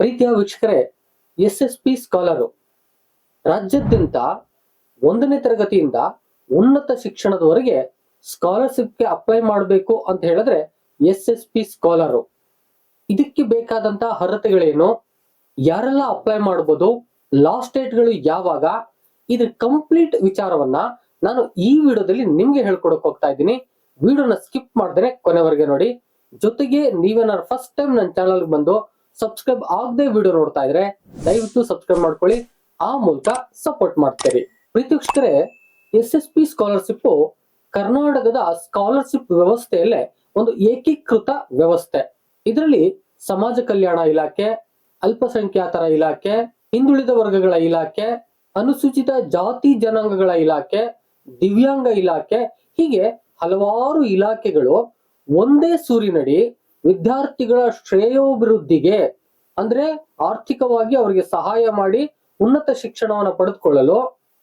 ಪ್ರೀತಿಯ ವೀಕ್ಷಕರೇ S S P scholar, ರಾಜ್ಯಾದ್ಯಂತ ಒಂದನೇ ತರಗತಿಯಿಂದ ಉನ್ನತ ಶಿಕ್ಷಣದವರೆಗೆ ಸ್ಕಾಲರ್ಶಿಪ್ಗೆ ಅಪ್ಲೈ ಮಾಡಬೇಕು ಅಂತ ಹೇಳಿದ್ರೆ ಎಸ್ ಎಸ್ ಪಿ ಸ್ಕಾಲರು. ಇದಕ್ಕೆ ಬೇಕಾದಂತ ಅರ್ಹತೆಗಳೇನು? ಯಾರೆಲ್ಲ ಅಪ್ಲೈ ಮಾಡಬಹುದು ಲಾಸ್ಟ್ ಡೇಟ್ಗಳು ಯಾವಾಗ? ಇದ್ರ ಕಂಪ್ಲೀಟ್ ವಿಚಾರವನ್ನ ನಾನು ಈ ವಿಡಿಯೋದಲ್ಲಿ ನಿಮ್ಗೆ ಹೇಳ್ಕೊಡಕ್ ಹೋಗ್ತಾ ಇದ್ದೀನಿ. ವಿಡಿಯೋನ ಸ್ಕಿಪ್ ಮಾಡ್ದೇನೆ ಕೊನೆವರೆಗೆ ನೋಡಿ. ಜೊತೆಗೆ ನೀವೇನಾದ್ರು ಫಸ್ಟ್ ಟೈಮ್ ನನ್ನ ಚಾನಲ್ ಬಂದು ಸಬ್ಸ್ಕ್ರೈಬ್ ಆಗದೆ ವಿಡಿಯೋ ನೋಡ್ತಾ ಇದ್ರೆ ದಯವಿಟ್ಟು ಸಬ್ಸ್ಕ್ರೈಬ್ ಮಾಡ್ಕೊಳ್ಳಿ. ಆ ಮೂಲಕ ಸಪೋರ್ಟ್ ಮಾಡ್ತೀರಿ. ಪ್ರೀತಿ ವೀಕ್ಷಕರೇ ಎಸ್ ಎಸ್ ಪಿ ಸ್ಕಾಲರ್ಶಿಪ್ ಕರ್ನಾಟಕದ ಸ್ಕಾಲರ್ಶಿಪ್ ವ್ಯವಸ್ಥೆಯಲ್ಲೇ ಒಂದು ಏಕೀಕೃತ ವ್ಯವಸ್ಥೆ. ಇದರಲ್ಲಿ ಸಮಾಜ ಕಲ್ಯಾಣ ಇಲಾಖೆ, ಅಲ್ಪಸಂಖ್ಯಾತರ ಇಲಾಖೆ, ಹಿಂದುಳಿದ ವರ್ಗಗಳ ಇಲಾಖೆ, ಅನುಸೂಚಿತ ಜಾತಿ ಜನಾಂಗಗಳ ಇಲಾಖೆ, ದಿವ್ಯಾಂಗ ಇಲಾಖೆ ಹೀಗೆ ಹಲವಾರು ಇಲಾಖೆಗಳು ಒಂದೇ ಸೂರಿನಡಿ ವಿದ್ಯಾರ್ಥಿಗಳ ಶ್ರೇಯೋಭಿವೃದ್ಧಿಗೆ ಅಂದ್ರೆ ಆರ್ಥಿಕವಾಗಿ ಅವರಿಗೆ ಸಹಾಯ ಮಾಡಿ ಉನ್ನತ ಶಿಕ್ಷಣವನ್ನು ಪಡೆದುಕೊಳ್ಳಲು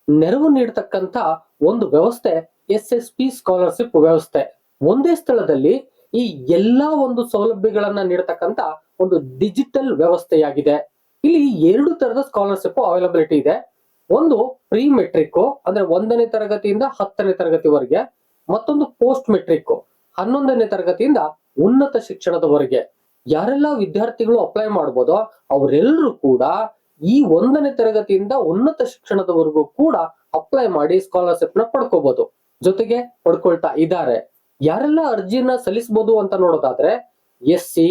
ನೆರವು ನೀಡತಕ್ಕಂತ ಒಂದು ವ್ಯವಸ್ಥೆ ಎಸ್ ಎಸ್ ಪಿ ಸ್ಕಾಲರ್ಶಿಪ್ ವ್ಯವಸ್ಥೆ. ಒಂದೇ ಸ್ಥಳದಲ್ಲಿ ಈ ಎಲ್ಲಾ ಒಂದು ಸೌಲಭ್ಯಗಳನ್ನ ನೀಡತಕ್ಕಂತ ಒಂದು ಡಿಜಿಟಲ್ ವ್ಯವಸ್ಥೆಯಾಗಿದೆ. ಇಲ್ಲಿ ಎರಡು ತರದ ಸ್ಕಾಲರ್ಶಿಪ್ ಅವೈಲಬಿಲಿಟಿ ಇದೆ. ಒಂದು ಪ್ರೀ ಮೆಟ್ರಿಕ್ ಅಂದ್ರೆ ಒಂದನೇ ತರಗತಿಯಿಂದ ಹತ್ತನೇ ತರಗತಿವರೆಗೆ, ಮತ್ತೊಂದು ಪೋಸ್ಟ್ ಮೆಟ್ರಿಕ್ ಹನ್ನೊಂದನೇ ತರಗತಿಯಿಂದ ಉನ್ನತ ಶಿಕ್ಷಣದವರೆಗೆ ಯಾರೆಲ್ಲ ವಿದ್ಯಾರ್ಥಿಗಳು ಅಪ್ಲೈ ಮಾಡ್ಬೋದೋ ಅವರೆಲ್ಲರೂ ಕೂಡ ಈ ಒಂದನೇ ತರಗತಿಯಿಂದ ಉನ್ನತ ಶಿಕ್ಷಣದವರೆಗೂ ಕೂಡ ಅಪ್ಲೈ ಮಾಡಿ ಸ್ಕಾಲರ್ಶಿಪ್ನ ಪಡ್ಕೋಬಹುದು ಜೊತೆಗೆ ಪಡ್ಕೊಳ್ತಾ ಇದ್ದಾರೆ. ಯಾರೆಲ್ಲ ಅರ್ಜಿಯನ್ನ ಸಲ್ಲಿಸಬಹುದು ಅಂತ ನೋಡೋದಾದ್ರೆ S C,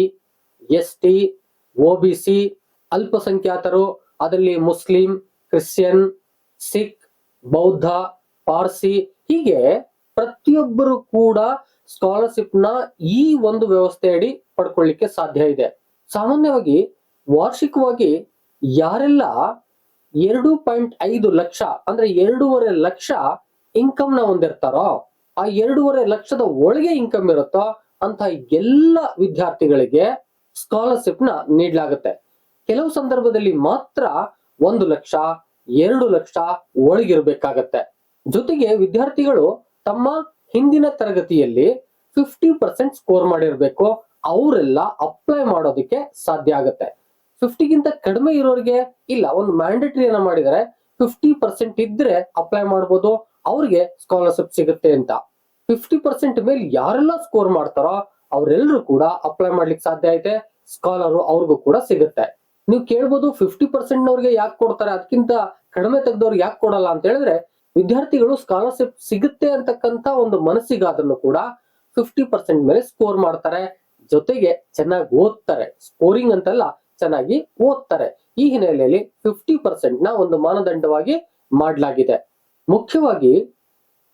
S T O B C, ಅಲ್ಪಸಂಖ್ಯಾತರು, ಅದರಲ್ಲಿ ಮುಸ್ಲಿಂ, ಕ್ರಿಶ್ಚಿಯನ್, ಸಿಖ್, ಬೌದ್ಧ, ಪಾರ್ಸಿ ಹೀಗೆ ಪ್ರತಿಯೊಬ್ಬರು ಕೂಡ ಸ್ಕಾಲರ್ಶಿಪ್ನ ಈ ಒಂದು ವ್ಯವಸ್ಥೆಯಡಿ ಪಡ್ಕೊಳ್ಳಿಕ್ಕೆ ಸಾಧ್ಯ ಇದೆ. ಸಾಮಾನ್ಯವಾಗಿ ವಾರ್ಷಿಕವಾಗಿ ಯಾರೆಲ್ಲ ಎರಡು ಪಾಯಿಂಟ್ ಐದು ಲಕ್ಷ ಅಂದ್ರೆ ಎರಡೂವರೆ ಲಕ್ಷ ಇನ್ಕಮ್ನ ಹೊಂದಿರ್ತಾರೋ, ಆ ಎರಡೂವರೆ ಲಕ್ಷದ ಒಳಗೆ ಇನ್ಕಮ್ ಇರುತ್ತೋ ಅಂತ ಎಲ್ಲ ವಿದ್ಯಾರ್ಥಿಗಳಿಗೆ ಸ್ಕಾಲರ್ಶಿಪ್ನ ನೀಡಲಾಗುತ್ತೆ. ಕೆಲವು ಸಂದರ್ಭದಲ್ಲಿ ಮಾತ್ರ ಒಂದು ಲಕ್ಷ, ಎರಡು ಲಕ್ಷ ಒಳಗಿರ್ಬೇಕಾಗತ್ತೆ. ಜೊತೆಗೆ ವಿದ್ಯಾರ್ಥಿಗಳು ತಮ್ಮ ಹಿಂದಿನ ತರಗತಿಯಲ್ಲಿ ಫಿಫ್ಟಿ ಪರ್ಸೆಂಟ್ ಸ್ಕೋರ್ ಮಾಡಿರ್ಬೇಕು. ಅವರೆಲ್ಲ ಅಪ್ಲೈ ಮಾಡೋದಕ್ಕೆ ಸಾಧ್ಯ ಆಗುತ್ತೆ. ಫಿಫ್ಟಿಗಿಂತ ಕಡಿಮೆ ಇರೋರಿಗೆ ಇಲ್ಲ, ಒಂದು ಮ್ಯಾಂಡೇಟರಿಯನ್ನ ಮಾಡಿದರೆ ಫಿಫ್ಟಿ ಪರ್ಸೆಂಟ್ ಇದ್ರೆ ಅಪ್ಲೈ ಮಾಡ್ಬೋದು, ಅವ್ರಿಗೆ ಸ್ಕಾಲರ್ಶಿಪ್ ಸಿಗುತ್ತೆ ಅಂತ. ಫಿಫ್ಟಿ ಪರ್ಸೆಂಟ್ ಮೇಲೆ ಯಾರೆಲ್ಲ ಸ್ಕೋರ್ ಮಾಡ್ತಾರೋ ಅವರೆಲ್ಲರೂ ಕೂಡ ಅಪ್ಲೈ ಮಾಡ್ಲಿಕ್ಕೆ ಸಾಧ್ಯ ಐತೆ. ಸ್ಕಾಲರ್ ಅವ್ರಿಗೂ ಕೂಡ ಸಿಗುತ್ತೆ. ನೀವು ಕೇಳ್ಬೋದು ಫಿಫ್ಟಿ ಪರ್ಸೆಂಟ್ ನವ್ರಿಗೆ ಯಾಕೆ ಕೊಡ್ತಾರೆ ಅದಕ್ಕಿಂತ ಕಡಿಮೆ ತೆಗೆದವ್ರಿಗೆ ಯಾಕೆ ಕೊಡಲ್ಲ ಅಂತ ಹೇಳಿದ್ರೆ ವಿದ್ಯಾರ್ಥಿಗಳು ಸ್ಕಾಲರ್ಶಿಪ್ ಸಿಗುತ್ತೆ ಅಂತಕ್ಕಂತ ಒಂದು ಮನಸ್ಸಿಗಾದ್ರೂ ಕೂಡ ಫಿಫ್ಟಿ ಪರ್ಸೆಂಟ್ ಮೇಲೆ ಸ್ಕೋರ್ ಮಾಡ್ತಾರೆ. ಜೊತೆಗೆ ಚೆನ್ನಾಗಿ ಓದ್ತಾರೆ. ಸ್ಕೋರಿಂಗ್ ಅಂತಲ್ಲ, ಚೆನ್ನಾಗಿ ಓದ್ತಾರೆ. ಈ ಹಿನ್ನೆಲೆಯಲ್ಲಿ ಫಿಫ್ಟಿ ಪರ್ಸೆಂಟ್ನ ಒಂದು ಮಾನದಂಡವಾಗಿ ಮಾಡಲಾಗಿದೆ. ಮುಖ್ಯವಾಗಿ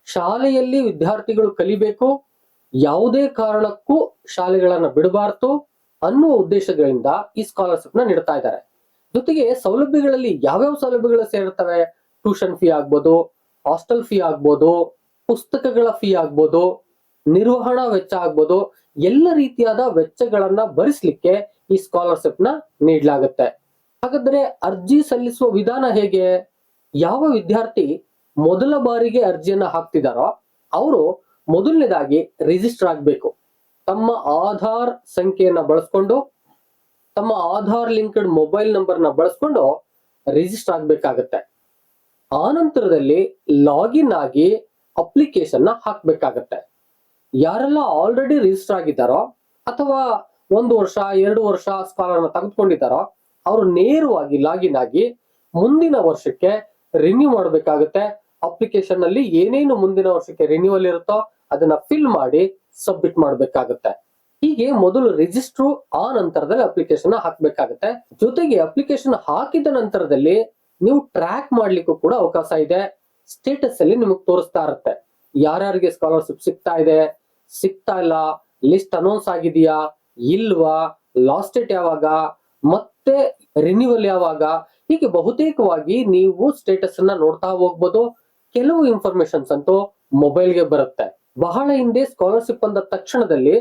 ಶಾಲೆಯಲ್ಲಿ ವಿದ್ಯಾರ್ಥಿಗಳು ಕಲಿಬೇಕು. ಯಾವುದೇ ಕಾರಣಕ್ಕೂ ಶಾಲೆಗಳನ್ನ ಬಿಡಬಾರ್ದು ಅನ್ನುವ ಉದ್ದೇಶಗಳಿಂದ ಈ ಸ್ಕಾಲರ್ಶಿಪ್ನ ನೀಡ್ತಾ ಇದ್ದಾರೆ. ಜೊತೆಗೆ ಸೌಲಭ್ಯಗಳಲ್ಲಿ ಯಾವ್ಯಾವ ಸೌಲಭ್ಯಗಳು ಸೇರ್ತವೆ? ಟ್ಯೂಷನ್ ಫೀ ಆಗ್ಬೋದು ಹಾಸ್ಟೆಲ್ ಫೀ ಆಗ್ಬೋದು, ಪುಸ್ತಕಗಳ ಫೀ ಆಗ್ಬೋದು, ನಿರ್ವಹಣಾ ವೆಚ್ಚ ಆಗ್ಬೋದು, ಎಲ್ಲ ರೀತಿಯಾದ ವೆಚ್ಚಗಳನ್ನ ಭರಿಸಲಿಕ್ಕೆ ಈ ಸ್ಕಾಲರ್ಶಿಪ್ನ ನೀಡಲಾಗುತ್ತೆ. ಹಾಗಾದ್ರೆ ಅರ್ಜಿ ಸಲ್ಲಿಸುವ ವಿಧಾನ ಹೇಗೆ? ಯಾವ ವಿದ್ಯಾರ್ಥಿ ಮೊದಲ ಬಾರಿಗೆ ಅರ್ಜಿಯನ್ನ ಹಾಕ್ತಿದಾರೋ, ಅವರು ಮೊದಲನೇದಾಗಿ ರಿಜಿಸ್ಟರ್ ಆಗ್ಬೇಕು. ತಮ್ಮ ಆಧಾರ್ ಸಂಖ್ಯೆಯನ್ನ ಬಳಸ್ಕೊಂಡು, ತಮ್ಮ ಆಧಾರ್ ಲಿಂಕ್ಡ್ ಮೊಬೈಲ್ ನಂಬರ್ನ ಬಳಸ್ಕೊಂಡು ರಿಜಿಸ್ಟರ್ ಆಗ್ಬೇಕಾಗತ್ತೆ. ಆ ನಂತರದಲ್ಲಿ ಲಾಗಿನ್ ಆಗಿ ಅಪ್ಲಿಕೇಶನ್ನ ಹಾಕ್ಬೇಕಾಗತ್ತೆ. ಯಾರೆಲ್ಲ ಆಲ್ರೆಡಿ ರಿಜಿಸ್ಟರ್ ಆಗಿದ್ದಾರೋ ಅಥವಾ ಒಂದು ವರ್ಷ, ಎರಡು ವರ್ಷ ಸ್ಕಾಲರ್ನ ತೆಗೆದುಕೊಂಡಿದ್ದಾರೋ ಅವರು ನೇರವಾಗಿ ಲಾಗಿನ್ ಆಗಿ ಮುಂದಿನ ವರ್ಷಕ್ಕೆ ರಿನ್ಯೂ ಮಾಡಬೇಕಾಗುತ್ತೆ. ಅಪ್ಲಿಕೇಶನ್ ಅಲ್ಲಿ ಏನೇನು ಮುಂದಿನ ವರ್ಷಕ್ಕೆ ರಿನ್ಯೂವಲ್ ಇರುತ್ತೋ ಅದನ್ನ ಫಿಲ್ ಮಾಡಿ ಸಬ್ಮಿಟ್ ಮಾಡಬೇಕಾಗುತ್ತೆ. ಹೀಗೆ ಮೊದಲು ರಿಜಿಸ್ಟ್ರು ಆ ನಂತರದಲ್ಲಿ ಅಪ್ಲಿಕೇಶನ್ ಹಾಕ್ಬೇಕಾಗುತ್ತೆ. ಜೊತೆಗೆ ಅಪ್ಲಿಕೇಶನ್ ಹಾಕಿದ ನಂತರದಲ್ಲಿ ನೀವು ಟ್ರ್ಯಾಕ್ ಮಾಡ್ಲಿಕ್ಕೂ ಕೂಡ ಅವಕಾಶ ಇದೆ. ಸ್ಟೇಟಸ್ ಅಲ್ಲಿ ನಿಮಗೆ ತೋರಿಸ್ತಾ ಇರುತ್ತೆ. ಯಾರ್ಯಾರಿಗೆ ಸ್ಕಾಲರ್ಶಿಪ್ ಸಿಗ್ತಾ ಇದೆ, ಸಿಗ್ತಾ ಇಲ್ಲ ಲಿಸ್ಟ್ ಅನೌನ್ಸ್ ಆಗಿದೆಯಾ, ಇಲ್ವಾ ಲಾಸ್ಟ್ ಡೇಟ್ ಯಾವಾಗ, ಮತ್ತೆ ರಿನ್ಯೂವಲ್ ಯಾವಾಗ, ಹೀಗೆ ಬಹುತೇಕವಾಗಿ ನೀವು ಸ್ಟೇಟಸ್ ಅನ್ನ ನೋಡ್ತಾ ಹೋಗ್ಬೋದು. ಕೆಲವು ಇನ್ಫಾರ್ಮೇಶನ್ಸ್ ಅಂತೂ ಮೊಬೈಲ್ಗೆ ಬರುತ್ತೆ. ಬಹಳ ಹಿಂದೆ ಸ್ಕಾಲರ್ಶಿಪ್ ಅಂದ ತಕ್ಷಣದಲ್ಲಿ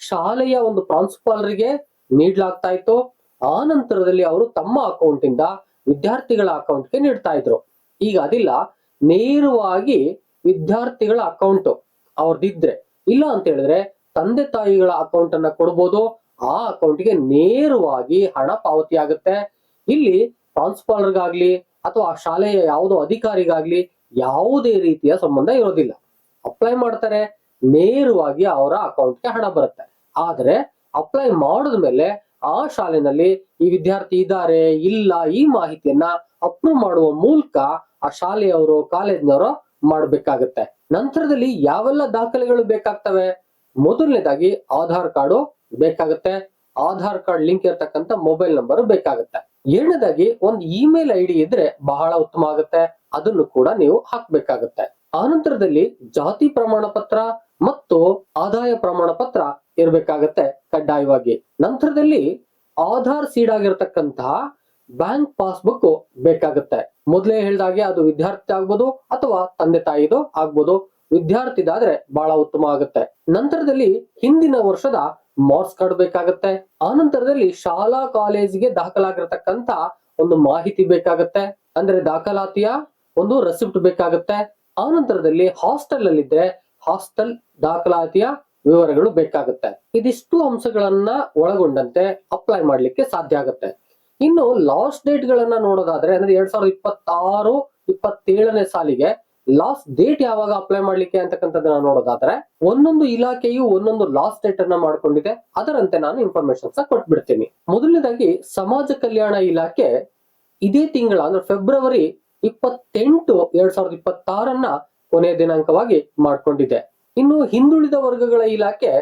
ಶಾಲೆಯ ಒಂದು ಪ್ರಾಂಶುಪಾಲರಿಗೆ ನೀಡಲಾಗ್ತಾ ಇತ್ತು. ಆ ನಂತರದಲ್ಲಿ ಅವರು ತಮ್ಮ ಅಕೌಂಟ್ ಇಂದ ವಿದ್ಯಾರ್ಥಿಗಳ ಅಕೌಂಟ್ಗೆ ನೀಡ್ತಾ ಇದ್ರು. ಈಗ ಅದಿಲ್ಲ, ನೇರವಾಗಿ ವಿದ್ಯಾರ್ಥಿಗಳ ಅಕೌಂಟ್ ಅವ್ರದ್ದಿದ್ರೆ ಇಲ್ಲ ಅಂತ ಹೇಳಿದ್ರೆ ತಂದೆ ತಾಯಿಗಳ ಅಕೌಂಟ್ ಅನ್ನ ಕೊಡ್ಬೋದು, ಆ ಅಕೌಂಟ್ಗೆ ನೇರವಾಗಿ ಹಣ ಪಾವತಿ ಆಗುತ್ತೆ. ಇಲ್ಲಿ ಪ್ರಾನ್ಸಿಪಾಲರ್ಗಾಗ್ಲಿ ಅಥವಾ ಆ ಶಾಲೆಯ ಯಾವುದೋ ಅಧಿಕಾರಿಗಾಗ್ಲಿ ಯಾವುದೇ ರೀತಿಯ ಸಂಬಂಧ ಇರೋದಿಲ್ಲ. ಅಪ್ಲೈ ಮಾಡ್ತಾರೆ, ನೇರವಾಗಿ ಅವರ ಅಕೌಂಟ್ಗೆ ಹಣ ಬರುತ್ತೆ. ಆದ್ರೆ ಅಪ್ಲೈ ಮಾಡಿದ್ಮೇಲೆ ಆ ಶಾಲೆನಲ್ಲಿ ಈ ವಿದ್ಯಾರ್ಥಿ ಇದ್ದಾರೆ, ಇಲ್ಲ ಈ ಮಾಹಿತಿಯನ್ನ ಅಪ್ರೂವ್ ಮಾಡುವ ಮೂಲಕ ಆ ಶಾಲೆಯವರು, ಕಾಲೇಜ್ನವರು ಮಾಡಬೇಕಾಗತ್ತೆ. ನಂತರದಲ್ಲಿ ಯಾವೆಲ್ಲ ದಾಖಲೆಗಳು ಬೇಕಾಗ್ತವೆ? ಮೊದಲನೇದಾಗಿ ಆಧಾರ್ ಕಾರ್ಡು ಬೇಕಾಗುತ್ತೆ. ಆಧಾರ್ ಕಾರ್ಡ್ ಲಿಂಕ್ ಇರತಕ್ಕಂತ ಮೊಬೈಲ್ ನಂಬರ್ ಬೇಕಾಗುತ್ತೆ. ಎರಡನೇದಾಗಿ ಒಂದು ಇಮೇಲ್ ಐ ಡಿ ಇದ್ರೆ ಬಹಳ ಉತ್ತಮ ಆಗುತ್ತೆ. ಅದನ್ನು ಕೂಡ ನೀವು ಹಾಕ್ಬೇಕಾಗತ್ತೆ. ಆನಂತರದಲ್ಲಿ ಜಾತಿ ಪ್ರಮಾಣ ಪತ್ರ ಮತ್ತು ಆದಾಯ ಪ್ರಮಾಣ ಪತ್ರ ಇರಬೇಕಾಗತ್ತೆ ಕಡ್ಡಾಯವಾಗಿ. ನಂತರದಲ್ಲಿ ಆಧಾರ್ ಸೀಡ್ ಆಗಿರತಕ್ಕಂತಹ ಬ್ಯಾಂಕ್ ಪಾಸ್ಬುಕ್ ಬೇಕಾಗುತ್ತೆ. ಮೊದಲೇ ಹೇಳ್ದಾಗೆ ಅದು ವಿದ್ಯಾರ್ಥಿ ಆಗ್ಬೋದು ಅಥವಾ ತಂದೆ ತಾಯಿದು ಆಗ್ಬೋದು. ವಿದ್ಯಾರ್ಥಿದಾದ್ರೆ ಬಹಳ ಉತ್ತಮ ಆಗುತ್ತೆ. ನಂತರದಲ್ಲಿ ಹಿಂದಿನ ವರ್ಷದ ಮಾರ್ಕ್ಸ್ ಕಾರ್ಡ್ ಬೇಕಾಗುತ್ತೆ. ಆನಂತರದಲ್ಲಿ ಶಾಲಾ ಕಾಲೇಜಿಗೆ ದಾಖಲಾಗಿರತಕ್ಕಂತ ಒಂದು ಮಾಹಿತಿ ಬೇಕಾಗುತ್ತೆ. ಅಂದ್ರೆ ದಾಖಲಾತಿಯ ಒಂದು ರೆಸಿಪ್ಟ್ ಬೇಕಾಗುತ್ತೆ. ಆನಂತರದಲ್ಲಿ ಹಾಸ್ಟೆಲ್ ಅಲ್ಲಿದ್ರೆ ಹಾಸ್ಟೆಲ್ ದಾಖಲಾತಿಯ ವಿವರಗಳು ಬೇಕಾಗುತ್ತೆ. ಇದಿಷ್ಟು ಅಂಶಗಳನ್ನ ಒಳಗೊಂಡಂತೆ ಅಪ್ಲೈ ಮಾಡ್ಲಿಕ್ಕೆ ಸಾಧ್ಯ ಆಗುತ್ತೆ. ಇನ್ನು ಲಾಸ್ಟ್ ಡೇಟ್ ಗಳನ್ನ ನೋಡೋದಾದ್ರೆ ಅಂದ್ರೆ ಎರಡ್ ಸಾವಿರದ ಇಪ್ಪತ್ತಾರು, ಇಪ್ಪತ್ತೇಳನೇ ಸಾಲಿಗೆ ಲಾಸ್ಟ್ ಡೇಟ್ ಯಾವಾಗ ಅಪ್ಲೈ ಮಾಡ್ಲಿಕ್ಕೆ ಅಂತಕ್ಕಂಥದ್ದನ್ನ ನೋಡೋದಾದ್ರೆ ಒಂದೊಂದು ಇಲಾಖೆಯು ಒಂದೊಂದು ಲಾಸ್ಟ್ ಡೇಟ್ ಅನ್ನ ಮಾಡ್ಕೊಂಡಿದೆ. ಅದರಂತೆ ನಾನು ಇನ್ಫಾರ್ಮೇಶನ್ಸ್ ಕೊಟ್ಬಿಡ್ತೀನಿ. ಮೊದಲನೇದಾಗಿ ಸಮಾಜ ಕಲ್ಯಾಣ ಇಲಾಖೆ ಇದೇ ತಿಂಗಳ ಅಂದ್ರೆ ಫೆಬ್ರವರಿ ಇಪ್ಪತ್ತೆಂಟು ಎರಡ್ ಸಾವಿರದ ಇಪ್ಪತ್ತಾರನ್ನ ಕೊನೆಯ ದಿನಾಂಕವಾಗಿ ಮಾಡ್ಕೊಂಡಿದೆ. ಇನ್ನು ಹಿಂದುಳಿದ ವರ್ಗಗಳ ಇಲಾಖೆ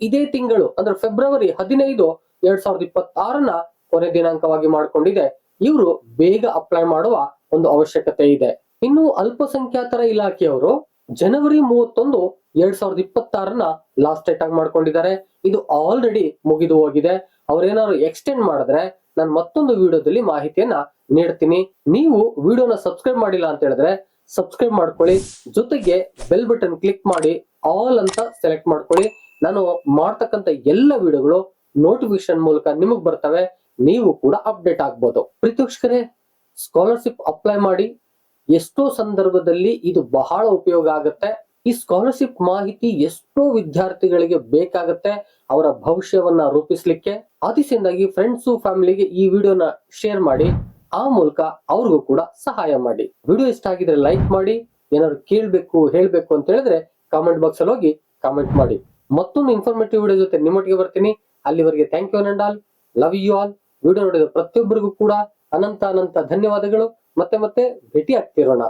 ಇದೇ ತಿಂಗಳು, ಅಂದ್ರೆ ಫೆಬ್ರವರಿ ಹದಿನೈದು ಎರಡ್ ಸಾವಿರದ ಇಪ್ಪತ್ತಾರನ್ನ ಕೊನೆ ದಿನಾಂಕವಾಗಿ ಮಾಡ್ಕೊಂಡಿದೆ. ಇವರು ಬೇಗ ಅಪ್ಲೈ ಮಾಡುವ ಒಂದು ಅವಶ್ಯಕತೆ ಇದೆ. ಇನ್ನು ಅಲ್ಪಸಂಖ್ಯಾತರ ಇಲಾಖೆಯವರು ಜನವರಿ ಮೂವತ್ತೊಂದು ಎರಡ್ ಸಾವಿರದ ಇಪ್ಪತ್ತಾರನ್ನ ಲಾಸ್ಟ್ ಡೇಟ್ ಆಗಿ ಮಾಡ್ಕೊಂಡಿದ್ದಾರೆ. ಇದು ಆಲ್ರೆಡಿ ಮುಗಿದು ಹೋಗಿದೆ. ಅವ್ರೇನಾದ್ರು ಎಕ್ಸ್ಟೆಂಡ್ ಮಾಡಿದ್ರೆ ನಾನು ಮತ್ತೊಂದು ವಿಡಿಯೋದಲ್ಲಿ ಮಾಹಿತಿಯನ್ನ ನೀಡ್ತೀನಿ. ನೀವು ವಿಡಿಯೋನ ಸಬ್ಸ್ಕ್ರೈಬ್ ಮಾಡಿಲ್ಲ ಅಂತ ಹೇಳಿದ್ರೆ ಸಬ್ಸ್ಕ್ರೈಬ್ ಮಾಡ್ಕೊಳ್ಳಿ. ಜೊತೆಗೆ ಬೆಲ್ ಬಟನ್ ಕ್ಲಿಕ್ ಮಾಡಿ, ಆಲ್ ಅಂತ ಸೆಲೆಕ್ಟ್ ಮಾಡ್ಕೊಳ್ಳಿ. ನಾನು ಮಾಡ್ತಕ್ಕಂಥ ಎಲ್ಲ ವಿಡಿಯೋಗಳು ನೋಟಿಫಿಕೇಶನ್ ಮೂಲಕ ನಿಮಗ್ ಬರ್ತವೆ. ನೀವು ಕೂಡ ಅಪ್ಡೇಟ್ ಆಗ್ಬೋದು. ಪ್ರೀತೋಕ್ಷಕರೇ ಸ್ಕಾಲರ್ಶಿಪ್ ಅಪ್ಲೈ ಮಾಡಿ. ಎಷ್ಟೋ ಸಂದರ್ಭದಲ್ಲಿ ಇದು ಬಹಳ ಉಪಯೋಗ ಆಗುತ್ತೆ. ಈ ಸ್ಕಾಲರ್ಶಿಪ್ ಮಾಹಿತಿ ಎಷ್ಟೋ ವಿದ್ಯಾರ್ಥಿಗಳಿಗೆ ಬೇಕಾಗುತ್ತೆ, ಅವರ ಭವಿಷ್ಯವನ್ನ ರೂಪಿಸ್ಲಿಕ್ಕೆ. ಆದಿಸಿಂದಾಗಿ ಫ್ರೆಂಡ್ಸು ಫ್ಯಾಮಿಲಿಗೆ ಈ ವಿಡಿಯೋನ ಶೇರ್ ಮಾಡಿ, ಆ ಮೂಲಕ ಅವ್ರಿಗೂ ಕೂಡ ಸಹಾಯ ಮಾಡಿ. ವಿಡಿಯೋ ಇಷ್ಟ ಆಗಿದ್ರೆ ಲೈಕ್ ಮಾಡಿ, ಏನಾದ್ರು ಕೇಳ್ಬೇಕು, ಹೇಳ್ಬೇಕು ಅಂತ ಹೇಳಿದ್ರೆ ಕಾಮೆಂಟ್ ಬಾಕ್ಸ್ ಅಲ್ಲಿ ಹೋಗಿ ಕಾಮೆಂಟ್ ಮಾಡಿ. ಮತ್ತೊಂದು ಇನ್ಫಾರ್ಮೇಟಿವ್ ವಿಡಿಯೋ ಜೊತೆ ನಿಮ್ಮೊಟ್ಟಿಗೆ ಬರ್ತೀನಿ. ಅಲ್ಲಿವರೆಗೆ thank you all love you all video ನೋಡಿದ ಪ್ರತಿಯೊಬ್ಬರಿಗೂ ಕೂಡ ಅನಂತ ಅನಂತ ಧನ್ಯವಾದಗಳು. ಮತ್ತೆ ಮತ್ತೆ ಭೇಟಿ ಆಗ್ತಿರೋಣ